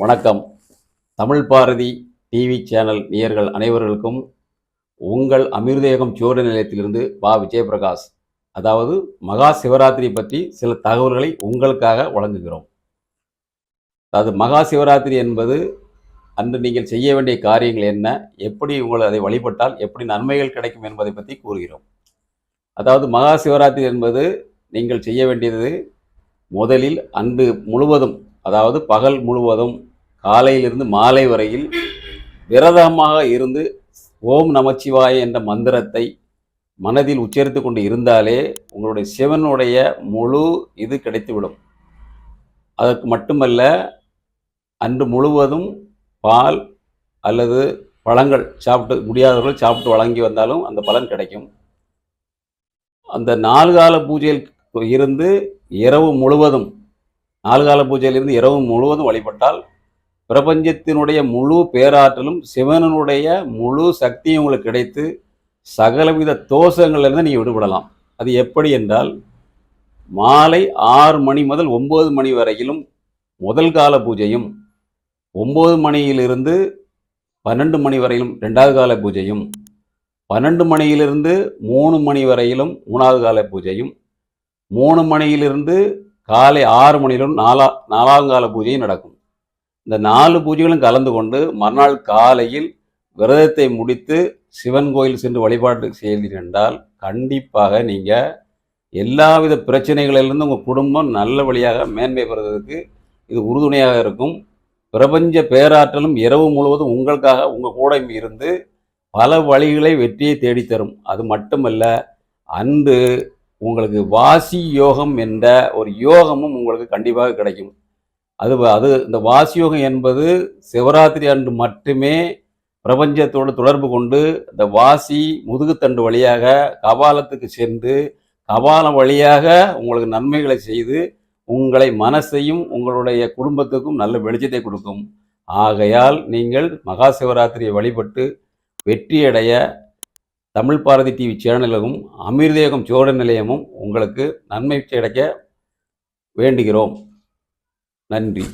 வணக்கம். Tamil Bharathi TV channel நேயர்கள் அனைவர்களுக்கும் உங்கள் அமிர்தேகம் சூரிய நிலையத்திலிருந்து பா விஜயபிரகாஷ். அதாவது மகா சிவராத்திரி பற்றி சில தகவல்களை உங்களுக்காக வழங்குகிறோம். அதாவது மகா சிவராத்திரி என்பது அன்று நீங்கள் செய்ய வேண்டிய காரியங்கள் என்ன எப்படி உங்களை அதை வழிபட்டால் எப்படி நன்மைகள் கிடைக்கும் என்பதை பற்றி கூறுகிறோம். அதாவது மகா சிவராத்திரி என்பது நீங்கள் செய்ய வேண்டியது முதலில் அன்று முழுவதும் அதாவது பகல் முழுவதும் காலையிலிருந்து மாலை வரையில் விரதமாக இருந்து ஓம் நமச்சிவாய என்ற மந்திரத்தை மனதில் உச்சரித்து கொண்டு இருந்தாலே உங்களுடைய சிவனுடைய முழு இது கிடைத்துவிடும். அதற்கு மட்டுமல்ல அன்று முழுவதும் பால் அல்லது பழங்கள் சாப்பிட்டு முடியாதவர்கள் சாப்பிட்டு வழங்கி வந்தாலும் அந்த பலன் கிடைக்கும். அந்த நாலு கால பூஜையில் இருந்து இரவு முழுவதும் நாலு கால பூஜையிலிருந்து இரவு முழுவதும் வழிபட்டால் பிரபஞ்சத்தினுடைய முழு பேராற்றலும் சிவனனுடைய முழு சக்தியும் உங்களுக்கு கிடைத்து சகலவித தோஷங்கள்லேருந்து நீங்கள் விடுபடலாம். அது எப்படி என்றால் மாலை ஆறு மணி முதல் ஒம்பது மணி வரையிலும் முதல் கால பூஜையும் ஒம்பது மணியிலிருந்து பன்னெண்டு மணி வரையிலும் ரெண்டாவது கால பூஜையும் பன்னெண்டு மணியிலிருந்து மூணு மணி வரையிலும் மூணாவது கால பூஜையும் மூணு மணியிலிருந்து காலை ஆறு மணியிலும் நாலா நாலாவது கால பூஜையும் நடக்கும். இந்த நாலு பூஜைகளும் கலந்து கொண்டு மறுநாள் காலையில் விரதத்தை முடித்து சிவன் கோயில் சென்று வழிபாடு செய்தீர்கள் என்றால் கண்டிப்பாக நீங்கள் எல்லாவித பிரச்சனைகளிலிருந்து உங்கள் குடும்பம் நல்ல வழியாக மேன்மை பெறுவதற்கு இது உறுதுணையாக இருக்கும். பிரபஞ்ச பேராற்றலும் இரவு முழுவதும் உங்களுக்காக உங்கள் கூட இருந்து பல வழிகளை வெற்றியை தேடித்தரும். அது மட்டுமல்ல அன்று உங்களுக்கு வாசி யோகம் என்ற ஒரு யோகமும் உங்களுக்கு கண்டிப்பாக கிடைக்கும். அது அது இந்த வாசியோகம் என்பது சிவராத்திரி அன்று மட்டுமே பிரபஞ்சத்தோடு தொடர்பு கொண்டு இந்த வாசி முதுகுத்தண்டு வழியாக கபாலத்துக்கு சென்று கபாலம் வழியாக உங்களுக்கு நன்மைகளை செய்து உங்களை மனசையும் உங்களுடைய குடும்பத்துக்கும் நல்ல வெளிச்சத்தை கொடுக்கும். ஆகையால் நீங்கள் மகா சிவராத்திரியை வழிபட்டு வெற்றியடைய தமிழ் பாரதி டிவி சேனலும் அமிர்தேகம் சோழ நிலையமும் உங்களுக்கு நன்மை கிடைக்க வேண்டுகிறோம். நன்றி